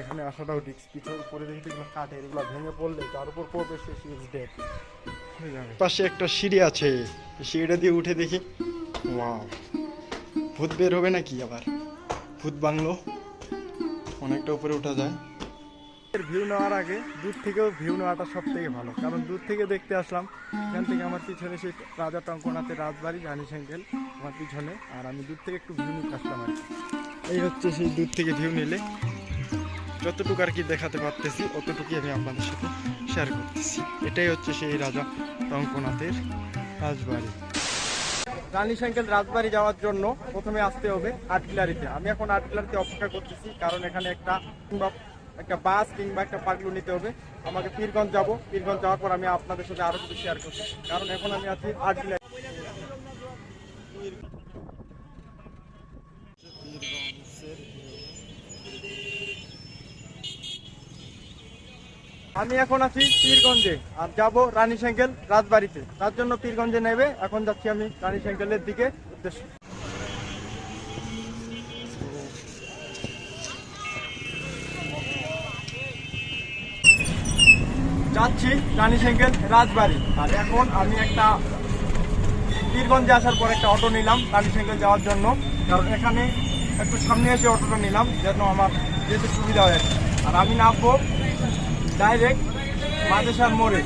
এখানে আসাটাও রিক্স পিছনে পরে দেখি এগুলো কাটে এগুলো ভেঙে পড়লে তার উপর পড়বে সে ইজ ডেড পাশে একটা সিঁড়ি আছে। সিঁড়িটা দিয়ে উঠে দেখি ওয়াও। ভূত বের হবে নাকি আবার? ভূত বাংলো। অনেকটা উপরে ওঠা যায়। ভিউ নেওয়ার আগে দূর থেকেও ভিউ নেওয়াটা সব থেকে ভালো। কারণ দূর থেকে দেখতে আসলাম এখান থেকে আমার পিছনে সেই রাজা টঙ্কনাথের রাজবাড়ি রানী সেঙ্গেল আমার পিছনে। আর আমি দূর থেকে একটু ভিউ নিতে আসলাম আর এই হচ্ছে সেই দূর থেকে ভিউ নিলে। যতটুকু আর কি দেখাতে পারতেছি, অতটুকুই আমি আপনাদের সাথে শেয়ার করতেছি। এটাই হচ্ছে সেই রাজা রঙ্কনাথের রাজবাড়ি। রানী সাইকেল রাজবাড়ি যাওয়ার জন্য প্রথমে আসতে হবে আটকিলারিতে আমি এখন আটকিলারিতে অপেক্ষা করতেছি, কারণ এখানে একটা কিংবা একটা বাস কিংবা একটা পাগলু নিতে হবে। আমাকে পীরগঞ্জ যাব। পীরগঞ্জ যাওয়ার পর আমি আপনাদের সাথে আরও কিছু শেয়ার করছি, কারণ এখন আমি আছি আটকিলারি আমি এখন আছি পীরগঞ্জে আর যাব রানী সাইকেল রাজবাড়িতে। তার জন্য পীরগঞ্জে নেবে, এখন যাচ্ছি আমি রানী সাইকেলের দিকে। উদ্দেশ্য যাচ্ছি রানী সাইকেল রাজবাড়ি। আর এখন আমি একটা পীরগঞ্জে আসার পর একটা অটো নিলাম রানী সাইকেল যাওয়ার জন্য। কারণ এখানে একটু সামনে এসে অটোটা নিলাম, যেন আমার যেতে সুবিধা হয় আর কি। আর আমি নামবো ডাইরেক্ট মাদেশার মোড়ে।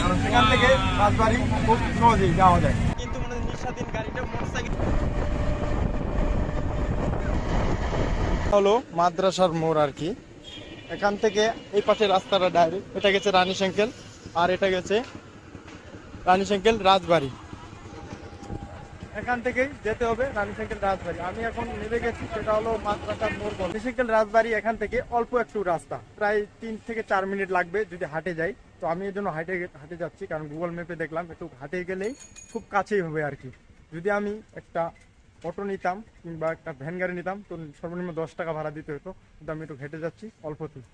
কারণ সেখান থেকে রাজবাড়ি খুব সহজেই যাওয়া যায়। কিন্তু মানে নিঃস্বাধীন গাড়িটা মোটরসাইকেল হলো মাদ্রাসার মোড় আর কি। এখান থেকে এই পাশে রাস্তাটা ডাইরেক্ট এটা গেছে রানী সাইকেল আর এটা গেছে রানী সাইকেল রাজবাড়ি। এখান থেকেই যেতে হবে রানী সাইকেল রাজবাড়ি। আমি এখন নেমে গেছি, সেটা হলো মাদ্রাসার মোড় বলে। সাইকেল রাজবাড়ি এখান থেকে অল্প একটু রাস্তা, প্রায় তিন থেকে চার মিনিট লাগবে যদি হাটে যাই। তো আমি এর জন্য হাটে হাটে যাচ্ছি, কারণ গুগল ম্যাপে দেখলাম, একটু হাটে গেলেই খুব কাছেই হবে আর কি। যদি আমি একটা অটো নিতাম কিংবা একটা ভ্যান গাড়ি নিতাম, তো সর্বনিম্ন দশ টাকা ভাড়া দিতে হতো। কিন্তু আমি একটু হেঁটে যাচ্ছি, অল্পতেই।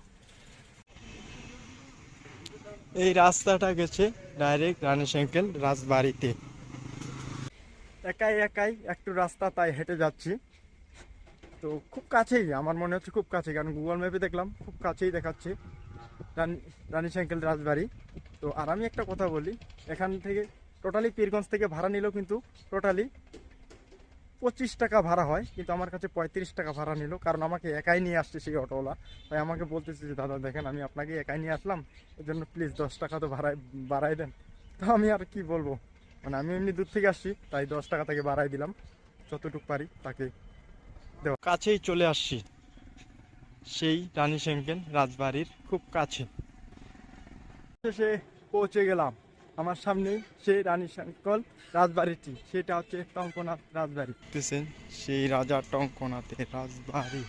এই রাস্তাটা গেছে ডাইরেক্ট রানী সাইকেল রাজবাড়িতে। একাই একাই একটু রাস্তা তাই হেঁটে যাচ্ছি। তো খুব কাছেই, আমার মনে হচ্ছে খুব কাছে কারণ গুগল ম্যাপে দেখলাম, খুব কাছেই দেখাচ্ছে রানী সাইকেল রাজবাড়ি। তো আর আমি একটা কথা বলি, এখান থেকে টোটালি পীরগঞ্জ থেকে ভাড়া নিল কিন্তু টোটালি পঁচিশ টাকা ভাড়া হয়, কিন্তু আমার কাছে পঁয়ত্রিশ টাকা ভাড়া নিল, কারণ আমাকে একাই নিয়ে আসছে সেই অটোওয়ালা। তাই আমাকে বলতেছে যে, দাদা, দেখেন, আমি আপনাকে একাই নিয়ে আসলাম, এর জন্য প্লিজ দশ টাকা তো ভাড়ায় বাড়াই দেন। তো আমি আর কি বলব? মানে আমি এমনি দূর থেকে আসছি তাই দশ টাকা তাকে বাড়াই দিলাম। যতটুকু পারি তাকে দেওয়া। কাছেই চলে আসছি। সেই রানী সাইকেল রাজবাড়ির খুব কাছে। শেষে পৌঁছে গেলাম। আমার সামনে সেই রানী শঙ্কল রাজবাড়িটি। সেটা হচ্ছে টঙ্কনাথ রাজবাড়ি। দেখতেছেন সেই রাজা টঙ্কনাথের রাজবাড়ি।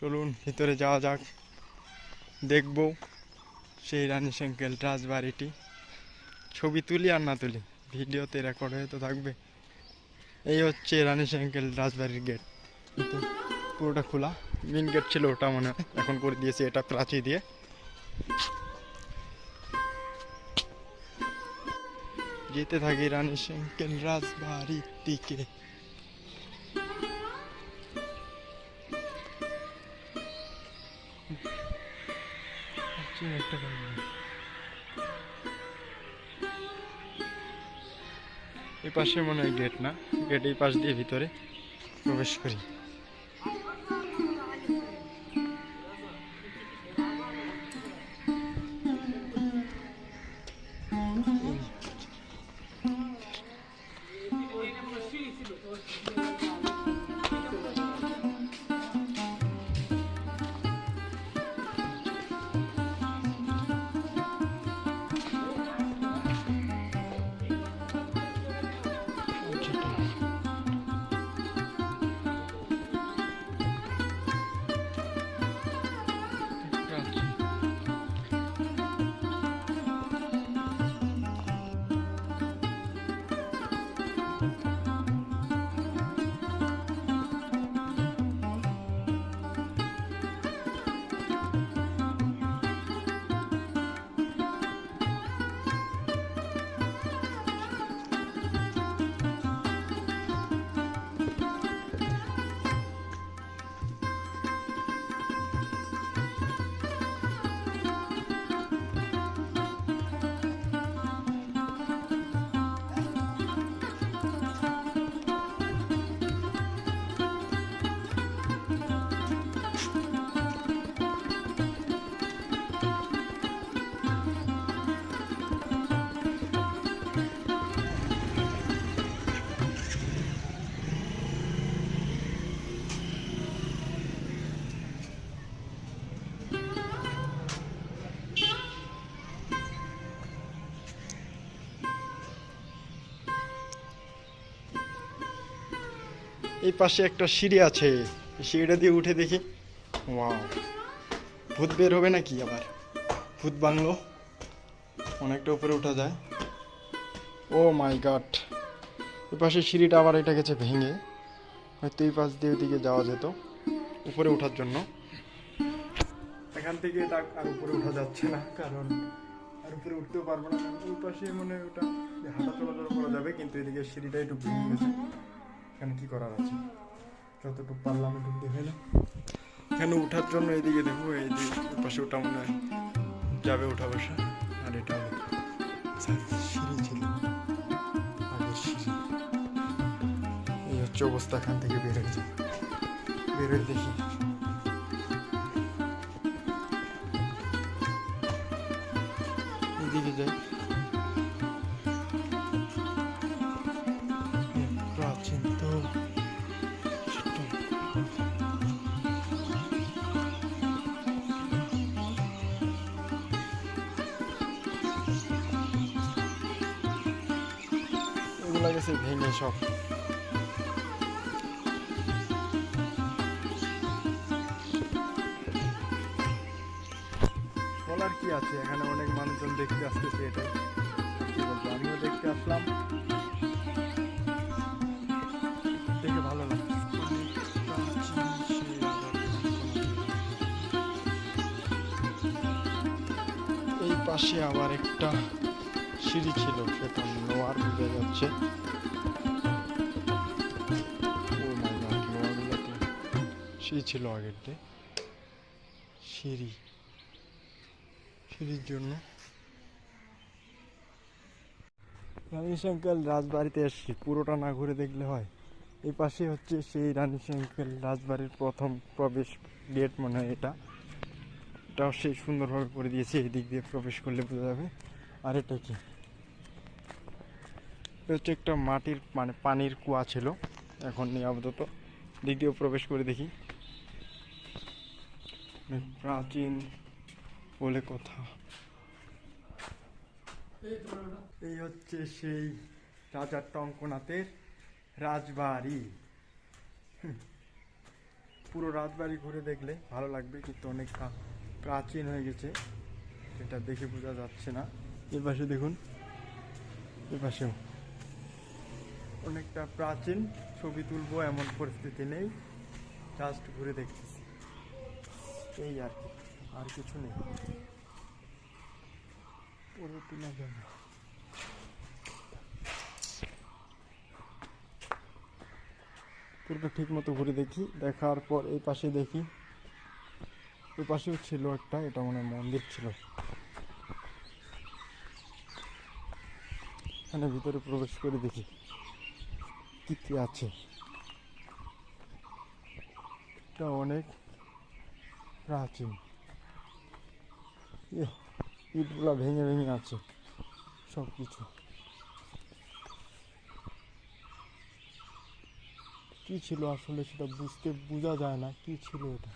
চলুন ভিতরে যাওয়া যাক। দেখব সেই রানী সাইকেল রাজবাড়িটি। ছবি তুলি আর না তুলি, ভিডিওতে রেকর্ড হয়ে তো থাকবে। এই হচ্ছে রানী সাইকেল রাজবাড়ির গেট পুরোটা খোলা মেন গেট ছিল ওটা মনে এখন করে দিয়েছে এটা প্রাচী দিয়ে। যেতে থাকি রানী সাইকেল রাজবাড়ির দিকে। একটা এই পাশে মনে হয় গেট না। গেট এই পাশ দিয়ে ভিতরে প্রবেশ করি। এই পাশে একটা সিঁড়ি আছে। সিঁড়িটা দিয়ে উঠে দেখি। ওয়াও। ভূত বের হবে নাকি আবার? ভূত বাংলো অনেকটা উপরে উঠা যায়। Oh my god. ওই পাশে সিঁড়িটা আবার এটা গেছে ভেঙে। হয়তো এই পাশ দিয়ে ওদিকে যাওয়া যেত। উপরে ওঠার জন্য। এখান থেকে এটা আর উপরে ওঠা যাচ্ছে না, কারণ আর উপরে উঠতেও পারব না। কারণ ওই পাশে মনে ওটা হাঁটা চলাচল করা যাবে, কিন্তু এদিকে সিঁড়িটা একটু ভেঙে গেছে। এখানে কি করার আছে? যতটুকু পারলাম একটু দেখে না এখানে ওঠার জন্য এদিকে দেখব এই যে ওই পাশে ওটা মনে হয় যাবে উঠা বসা আর এটা সিঁড়ি ছিল। এই হচ্ছে অবস্থা এখান থেকে বের হয়ে যায় বের হয়ে দেখি। এদিকে যাই। গেছে ভেঙে সব। বলার কি আছে? এখানে অনেক মানুষজন দেখতে আসতেছে এটাই। কি বলব আমিও দেখতে আসলাম। দেখে ভালো এই পাশে আবার একটা সিঁড়ি ছিল সেটা বোঝা যাচ্ছে। লোয়ারগুলোতে সিঁড়ি ছিল আগেরটে সিঁড়ি। সিঁড়ির জন্য। রানী শঙ্কর রাজবাড়িতে এসছি। পুরোটা না ঘুরে দেখলে হয়। এই পাশে হচ্ছে সেই রানী শঙ্কর রাজবাড়ির প্রথম প্রবেশ গেট মনে হয় এটা। এটাও সেই সুন্দরভাবে করে দিয়েছে এই দিক দিয়ে প্রবেশ করলে বোঝা যাবে। আর এটা কি? হচ্ছে একটা মাটির মানে পানির কুয়া ছিল। এখন নেই আপাতত দিক দিয়েও প্রবেশ করে দেখি। প্রাচীন বলে কথা। এই হচ্ছে সেই রাজার টঙ্কনাথের রাজবাড়ি। পুরো রাজবাড়ি ঘুরে দেখলে ভালো লাগবে, কিন্তু অনেকটা প্রাচীন হয়ে গেছে। এটা দেখে বোঝা যাচ্ছে না। এর পাশে দেখুন এর পাশেও অনেকটা প্রাচীন, ছবি তুলবো, এমন পরিস্থিতি নেই। জাস্ট ঘুরে দেখতেছি। এই আর কি, আর কিছু নেই। পুরো যাবে পুরোটা ঠিক মতো ঘুরে দেখি, দেখার পর এই পাশে দেখি। ওই পাশেও ছিল একটা, এটা মনে মন্দির ছিল। এখানে ভিতরে প্রবেশ করে দেখি। কি কি আছে। এটা অনেক প্রাচীন। ইটগুলা ভেঙে ভেঙে আছে সব কিছু কি ছিল আসলে সেটা বুঝতে, বোঝা যায় না, কি ছিল এটা?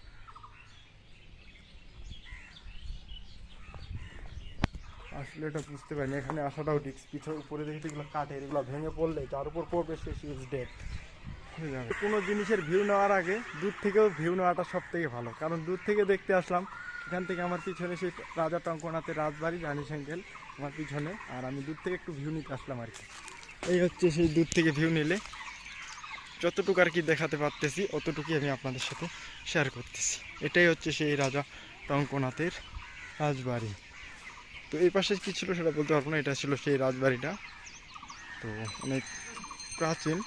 আসলে এটা বুঝতে পারিনি। এখানে আসাটাও রিক্স পিছনে উপরে দেখি এগুলো কাঠের এগুলো ভেঙে পড়লে যার উপর পড়বে সে ইজ ডেড কোনো জিনিসের ভিউ নেওয়ার আগে দূর থেকেও ভিউ নেওয়াটা সব থেকে ভালো। কারণ দূর থেকে দেখতে আসলাম এখান থেকে আমার পিছনে সেই রাজা টঙ্কনাথের রাজবাড়ি রানী সেঙ্গেল আমার পিছনে। আর আমি দূর থেকে একটু ভিউ নিতে আসলাম আর কি। এই হচ্ছে সেই দূর থেকে ভিউ নিলে। যতটুকু আর কি দেখাতে পারতেছি অতটুকুই আমি আপনাদের সাথে শেয়ার করতেছি। এটাই হচ্ছে সেই রাজা টঙ্কনাথের রাজবাড়ি। তো এই পাশে কী ছিল সেটা বলতে পারব না, এটা ছিল সেই রাজবাড়িটা। তো অনেক প্রাচীন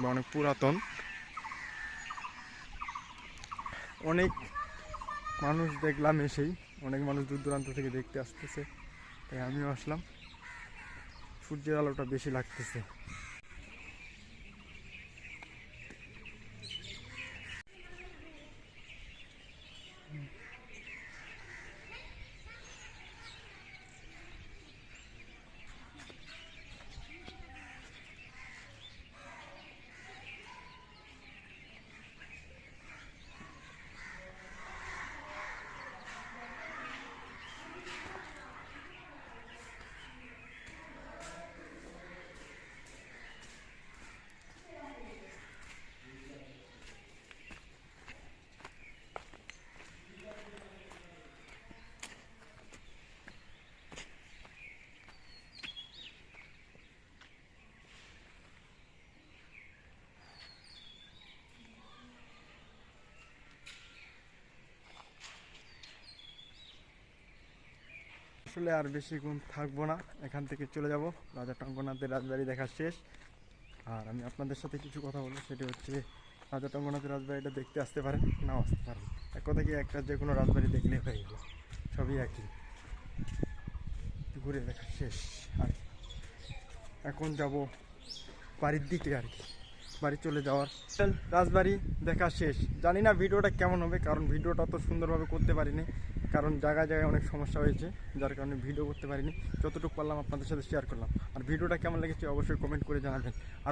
বা অনেক পুরাতন। অনেক মানুষ দেখলাম এসেই, অনেক মানুষ দূর দূরান্ত থেকে দেখতে আসতেছে, তাই আমিও আসলাম। সূর্যের আলোটা বেশি লাগতেছে। আসলে আর বেশিক্ষণ থাকব না। এখান থেকে চলে যাব। রাজা টঙ্গনাথের রাজবাড়ি দেখা শেষ। আর আমি আপনাদের সাথে কিছু কথা বলব, সেটি হচ্ছে, রাজা টঙ্গনাথের রাজবাড়িটা দেখতে আসতে পারেন নাও আসতে পারেন। এক কথা কি, একটা যে কোনো রাজবাড়ি দেখলে হয়ে গেল। সবই একই। ঘুরে দেখা শেষ। আর এখন যাব বাড়ির দিকে আর কি। বাড়ি চলে যাওয়ার রাজবাড়ি দেখা শেষ। জানি না ভিডিওটা কেমন হবে, কারণ ভিডিওটা তো সুন্দরভাবে করতে পারিনি। কারণ জায়গায় জায়গায় অনেক সমস্যা হয়েছে, যার কারণে ভিডিও করতে পারিনি। যতটুকু পারলাম আপনাদের সাথে শেয়ার করলাম। আর ভিডিওটা কেমন লেগেছে অবশ্যই কমেন্ট করে জানাবেন।